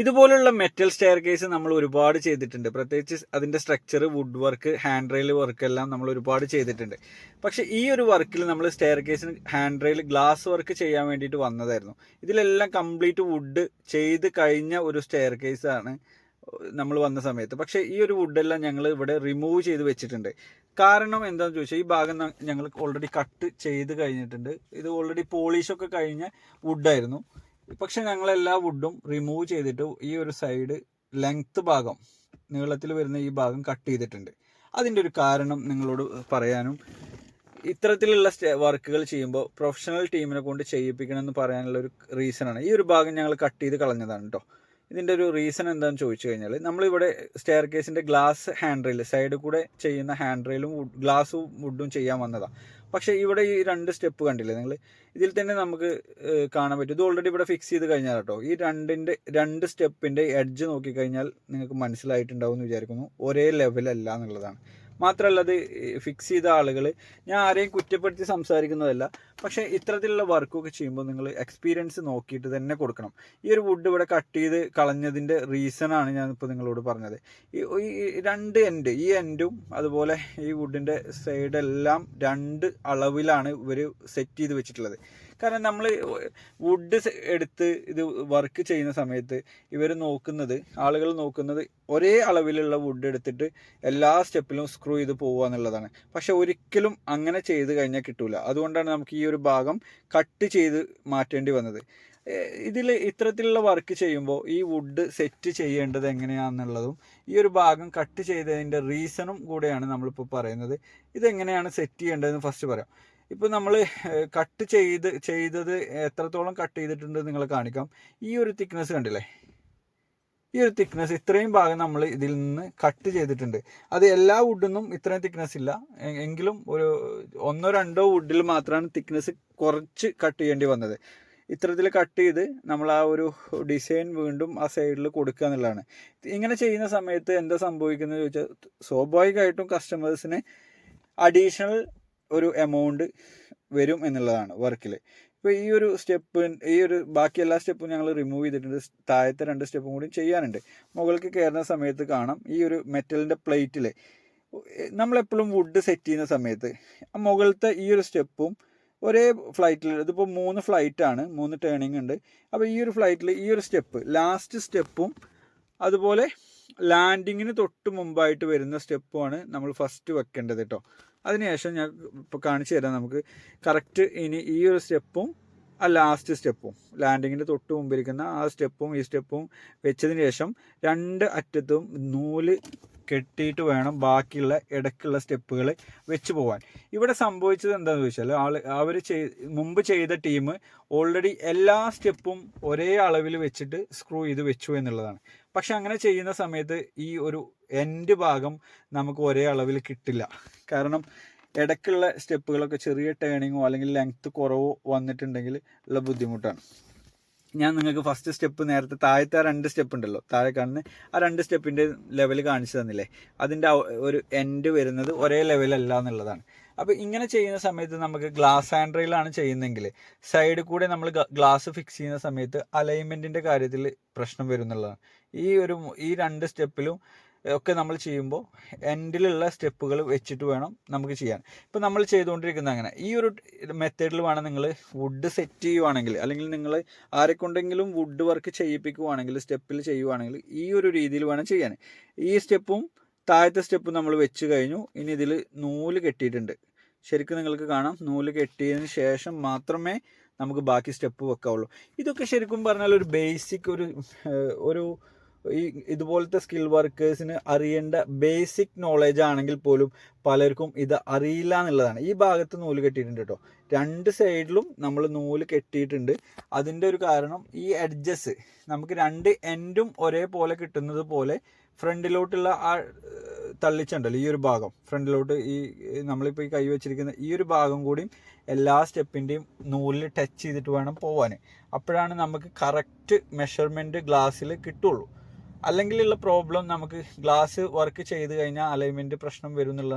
ഇതുപോലുള്ള metal stair case നമ്മൾ ഒരുപാട് ചെയ്തിട്ടുണ്ട്. പ്രത്യേകിച്ച് അതിന്റെ structure wood work hand rail work എല്ലാം നമ്മൾ ഒരുപാട് ചെയ്തിട്ടുണ്ട്. പക്ഷെ ഈ ഒരു വർക്കിൽ നമ്മൾ സ്റ്റെയർ കേസിന് ഹാൻഡ് റെയിൽ ഗ്ലാസ് വർക്ക് ചെയ്യാൻ വേണ്ടിയിട്ട് വന്നതായിരുന്നു. ഇതിലെല്ലാം കംപ്ലീറ്റ് വുഡ് ചെയ്ത് കഴിഞ്ഞ ഒരു സ്റ്റെയർ ആണ് നമ്മൾ വന്ന സമയത്ത്. പക്ഷേ ഈ ഒരു വുഡെല്ലാം ഞങ്ങൾ ഇവിടെ റിമൂവ് ചെയ്ത് വെച്ചിട്ടുണ്ട്. കാരണം എന്താണെന്ന് ചോദിച്ചാൽ ഈ ഭാഗം ഞങ്ങൾ ഓൾറെഡി കട്ട് ചെയ്ത് കഴിഞ്ഞിട്ടുണ്ട്. ഇത് ഓൾറെഡി പോളിഷൊക്കെ കഴിഞ്ഞ വുഡായിരുന്നു പക്ഷെ ഞങ്ങൾ എല്ലാ വുഡും റിമൂവ് ചെയ്തിട്ട് ഈ ഒരു സൈഡ് ലെങ്ത് ഭാഗം നീളത്തിൽ വരുന്ന ഈ ഭാഗം കട്ട് ചെയ്തിട്ടുണ്ട്. അതിന്റെ ഒരു കാരണം നിങ്ങളോട് പറയാനും ഇത്തരത്തിലുള്ള വർക്കുകൾ ചെയ്യുമ്പോൾ പ്രൊഫഷണൽ ടീമിനെ കൊണ്ട് ചെയ്യിപ്പിക്കണം എന്ന് പറയാനുള്ള ഒരു റീസണാണ് ഈ ഒരു ഭാഗം ഞങ്ങൾ കട്ട് ചെയ്ത് കളഞ്ഞതാണ് കേട്ടോ ഇതിന്റെ ഒരു റീസൺ എന്താണെന്ന് ചോദിച്ചു കഴിഞ്ഞാൽ നമ്മളിവിടെ സ്റ്റെയർ കേസിന്റെ ഗ്ലാസ് ഹാൻഡ് റെയിൽ സൈഡിൽ കൂടെ ചെയ്യുന്ന ഹാൻഡ് റെയിലും ഗ്ലാസും വുഡും ചെയ്യാൻ വന്നതാണ് പക്ഷേ ഇവിടെ ഈ രണ്ട് സ്റ്റെപ്പ് കണ്ടില്ലേ നിങ്ങൾ? ഇതിൽ തന്നെ നമുക്ക് കാണാൻ പറ്റും. ഇത് ഓൾറെഡി ഇവിടെ ഫിക്സ് ചെയ്ത് കഴിഞ്ഞാൽ കേട്ടോ ഈ രണ്ടിന്റെ രണ്ട് സ്റ്റെപ്പിന്റെ എഡ്ജ് നോക്കിക്കഴിഞ്ഞാൽ നിങ്ങൾക്ക് മനസ്സിലായിട്ടുണ്ടാവും എന്ന് വിചാരിക്കുന്നു. ഒരേ ലെവലല്ല എന്നുള്ളതാണ്. മാത്രമല്ല അത് ഫിക്സ് ചെയ്ത ആളുകൾ ഞാൻ ആരെയും കുറ്റപ്പെടുത്തി സംസാരിക്കുന്നതല്ല. പക്ഷേ ഇത്തരത്തിലുള്ള വർക്കൊക്കെ ചെയ്യുമ്പോൾ നിങ്ങൾ എക്സ്പീരിയൻസ് നോക്കിയിട്ട് തന്നെ കൊടുക്കണം. ഈ ഒരു വുഡ് ഇവിടെ കട്ട് ചെയ്ത് കളഞ്ഞതിന്റെ റീസണാണ് ഞാൻ ഇപ്പോൾ നിങ്ങളോട് പറഞ്ഞത്. ഈ രണ്ട് എൻഡ് ഈ എൻഡും അതുപോലെ ഈ വുഡിന്റെ സൈഡെല്ലാം രണ്ട് അളവിലാണ് ഇവർ സെറ്റ് ചെയ്ത് വെച്ചിട്ടുള്ളത്. കാരണം നമ്മൾ വുഡ് എടുത്ത് ഇത് വർക്ക് ചെയ്യുന്ന സമയത്ത് ഇവർ നോക്കുന്നത് ആളുകൾ നോക്കുന്നത് ഒരേ അളവിലുള്ള വുഡ് എടുത്തിട്ട് എല്ലാ സ്റ്റെപ്പിലും സ്ക്രൂ ചെയ്ത് പോവുക എന്നുള്ളതാണ്. പക്ഷെ ഒരിക്കലും അങ്ങനെ ചെയ്ത് കഴിഞ്ഞാൽ കിട്ടൂല. അതുകൊണ്ടാണ് നമുക്ക് ഈ ഒരു ഭാഗം കട്ട് ചെയ്ത് മാറ്റേണ്ടി വന്നത്. ഇതിൽ ഇത്തരത്തിലുള്ള വർക്ക് ചെയ്യുമ്പോൾ ഈ വുഡ് സെറ്റ് ചെയ്യേണ്ടത് എങ്ങനെയാണെന്നുള്ളതും ഈ ഒരു ഭാഗം കട്ട് ചെയ്തതിന്റെ റീസണും കൂടെയാണ് നമ്മളിപ്പോൾ പറയുന്നത്. ഇതെങ്ങനെയാണ് സെറ്റ് ചെയ്യേണ്ടതെന്ന് ഫസ്റ്റ് പറയാം. ഇപ്പോൾ നമ്മൾ കട്ട് ചെയ്ത് ചെയ്തത് എത്രത്തോളം കട്ട് ചെയ്തിട്ടുണ്ട് നിങ്ങൾ കാണിക്കാം. ഈ ഒരു തിക്നെസ് കണ്ടില്ലേ? ഈ ഒരു തിക്നെസ് ഇത്രയും ഭാഗം നമ്മൾ ഇതിൽ നിന്ന് കട്ട് ചെയ്തിട്ടുണ്ട്. അത് എല്ലാ വുഡിനും ഇത്രയും തിക്നെസ് ഇല്ല. എങ്കിലും ഒരു ഒന്നോ രണ്ടോ വുഡിൽ മാത്രമാണ് തിക്നെസ് കുറച്ച് കട്ട് ചെയ്യേണ്ടി വന്നത്. ഇത്തരത്തിൽ കട്ട് ചെയ്ത് നമ്മൾ ആ ഒരു ഡിസൈൻ വീണ്ടും ആ സൈഡിൽ കൊടുക്കുക എന്നുള്ളതാണ്. ഇങ്ങനെ ചെയ്യുന്ന സമയത്ത് എന്താ സംഭവിക്കുന്നത് ചോദിച്ചാൽ സ്വാഭാവികമായിട്ടും കസ്റ്റമേഴ്സിന് അഡീഷണൽ ഒരു എമൗണ്ട് വരും എന്നുള്ളതാണ് വർക്കിൽ ഇപ്പോൾ ഈ ഒരു സ്റ്റെപ്പ് ഈ ഒരു ബാക്കി എല്ലാ സ്റ്റെപ്പും ഞങ്ങൾ റിമൂവ് ചെയ്തിട്ടുണ്ട്. താഴത്തെ രണ്ട് സ്റ്റെപ്പും കൂടി ചെയ്യാനുണ്ട്. മുകൾക്ക് കയറുന്ന സമയത്ത് കാണാം ഈ ഒരു മെറ്റലിന്റെ പ്ലേറ്റിൽ നമ്മളെപ്പോഴും വുഡ് സെറ്റ് ചെയ്യുന്ന സമയത്ത് മുകളിലത്തെ ഈ ഒരു സ്റ്റെപ്പും ഒരേ ഫ്ലൈറ്റിൽ ഇതിപ്പോൾ മൂന്ന് ഫ്ലൈറ്റ് ആണ് മൂന്ന് ടേണിംഗ് ഉണ്ട്. അപ്പോൾ ഈ ഒരു ഫ്ലൈറ്റിൽ ഈ ഒരു സ്റ്റെപ്പ് ലാസ്റ്റ് സ്റ്റെപ്പും അതുപോലെ ലാൻഡിങ്ങിന് തൊട്ട് മുമ്പായിട്ട് വരുന്ന സ്റ്റെപ്പുമാണ് നമ്മൾ ഫസ്റ്റ് വെക്കേണ്ടത് കേട്ടോ അതിനുശേഷം ഞാൻ ഇപ്പോൾ കാണിച്ചു തരാം നമുക്ക്. കറക്റ്റ് ഇനി ഈ ഒരു സ്റ്റെപ്പും ആ ലാസ്റ്റ് സ്റ്റെപ്പും ലാൻഡിങ്ങിന്റെ തൊട്ട് മുമ്പിരിക്കുന്ന ആ സ്റ്റെപ്പും ഈ സ്റ്റെപ്പും വെച്ചതിന് ശേഷം രണ്ട് അറ്റത്തും നൂൽ കെട്ടിയിട്ട് വേണം ബാക്കിയുള്ള ഇടയ്ക്കുള്ള സ്റ്റെപ്പുകൾ വെച്ച് പോകാൻ ഇവിടെ സംഭവിച്ചത് എന്താണെന്ന് ചോദിച്ചാൽ ആൾ അവർ ചെയ് മുമ്പ് ചെയ്ത ടീം ഓൾറെഡി എല്ലാ സ്റ്റെപ്പും ഒരേ അളവിൽ വെച്ചിട്ട് സ്ക്രൂ ചെയ്ത് വെച്ചു എന്നുള്ളതാണ്. പക്ഷെ അങ്ങനെ ചെയ്യുന്ന സമയത്ത് ഈ ഒരു എൻഡ് ഭാഗം നമുക്ക് ഒരേ അളവിൽ കിട്ടില്ല. കാരണം ഇടയ്ക്കുള്ള സ്റ്റെപ്പുകളൊക്കെ ചെറിയ ടേണിങ്ങോ അല്ലെങ്കിൽ ലെങ്ത്ത് കുറവോ വന്നിട്ടുണ്ടെങ്കിൽ ഉള്ള ബുദ്ധിമുട്ടാണ്. ഞാൻ നിങ്ങൾക്ക് ഫസ്റ്റ് സ്റ്റെപ്പ് നേരത്തെ താഴത്തെ ആ രണ്ട് സ്റ്റെപ്പ് ഉണ്ടല്ലോ. താഴെ കാണുന്ന ആ രണ്ട് സ്റ്റെപ്പിന്റെ ലെവൽ കാണിച്ചു തന്നില്ലേ? അതിന്റെ ഒരു എൻഡ് വരുന്നത് ഒരേ ലെവലല്ല എന്നുള്ളതാണ്. അപ്പോൾ ഇങ്ങനെ ചെയ്യുന്ന സമയത്ത് നമുക്ക് ഗ്ലാസ് ഹാൻഡ്രയിലാണ് ചെയ്യുന്നതെങ്കിൽ സൈഡിൽ കൂടെ നമ്മൾ ഗ്ലാസ് ഫിക്സ് ചെയ്യുന്ന സമയത്ത് അലൈൻമെന്റിന്റെ കാര്യത്തിൽ പ്രശ്നം വരുന്നുള്ളതാണ് ഈ ഒരു ഈ രണ്ട് സ്റ്റെപ്പിലും ഒക്കെ നമ്മൾ ചെയ്യുമ്പോൾ എൻഡിലുള്ള സ്റ്റെപ്പുകൾ വെച്ചിട്ട് വേണം നമുക്ക് ചെയ്യാൻ. ഇപ്പം നമ്മൾ ചെയ്തുകൊണ്ടിരിക്കുന്നത് അങ്ങനെ. ഈ ഒരു മെത്തേഡിൽ വേണം നിങ്ങൾ വുഡ് സെറ്റ് ചെയ്യുവാണെങ്കിൽ അല്ലെങ്കിൽ നിങ്ങൾ ആരെക്കൊണ്ടെങ്കിലും വുഡ് വർക്ക് ചെയ്യിപ്പിക്കുവാണെങ്കിൽ സ്റ്റെപ്പിൽ ചെയ്യുവാണെങ്കിൽ ഈ ഒരു രീതിയിൽ വേണം ചെയ്യാൻ. ഈ സ്റ്റെപ്പും താഴത്തെ സ്റ്റെപ്പും നമ്മൾ വെച്ച് കഴിഞ്ഞു. ഇനി ഇതിൽ നൂൽ കെട്ടിയിട്ടുണ്ട്. ശരിക്കും നിങ്ങൾക്ക് കാണാം. നൂൽ കെട്ടിയതിന് ശേഷം മാത്രമേ നമുക്ക് ബാക്കി സ്റ്റെപ്പ് വെക്കാവുള്ളൂ. ഇതൊക്കെ ശരിക്കും പറഞ്ഞാൽ ഒരു ബേസിക് ഒരു ഒരു ഈ ഇതുപോലത്തെ സ്കിൽ വർക്കേഴ്സിന് അറിയേണ്ട ബേസിക് നോളേജ് ആണെങ്കിൽ പോലും പലർക്കും ഇത് അറിയില്ല എന്നുള്ളതാണ്. ഈ ഭാഗത്ത് നൂൽ കെട്ടിയിട്ടുണ്ട് കേട്ടോ രണ്ട് സൈഡിലും നമ്മൾ നൂൽ കെട്ടിയിട്ടുണ്ട്. അതിന്റെ ഒരു കാരണം ഈ എഡ്ജസ് നമുക്ക് രണ്ട് എൻഡും ഒരേപോലെ കിട്ടുന്നത് പോലെ ഫ്രണ്ടിലോട്ടുള്ള ആ തള്ളിച്ചുണ്ടല്ലോ ഈ ഒരു ഭാഗം. ഫ്രണ്ടിലോട്ട് ഈ നമ്മളിപ്പോൾ ഈ കൈ വെച്ചിരിക്കുന്ന ഈ ഒരു ഭാഗം കൂടിയും എല്ലാ സ്റ്റെപ്പിന്റെയും നൂലിൽ ടച്ച് ചെയ്തിട്ട് വേണം പോവാൻ അപ്പോഴാണ് നമുക്ക് കറക്റ്റ് മെഷർമെന്റ് ഗ്ലാസ്സിൽ കിട്ടുള്ളൂ. അല്ലെങ്കിലുള്ള പ്രോബ്ലം നമുക്ക് ഗ്ലാസ് വർക്ക് ചെയ്ത് കഴിഞ്ഞാൽ അലൈൻമെന്റ് പ്രശ്നം വരും എന്നുള്ളതാണ്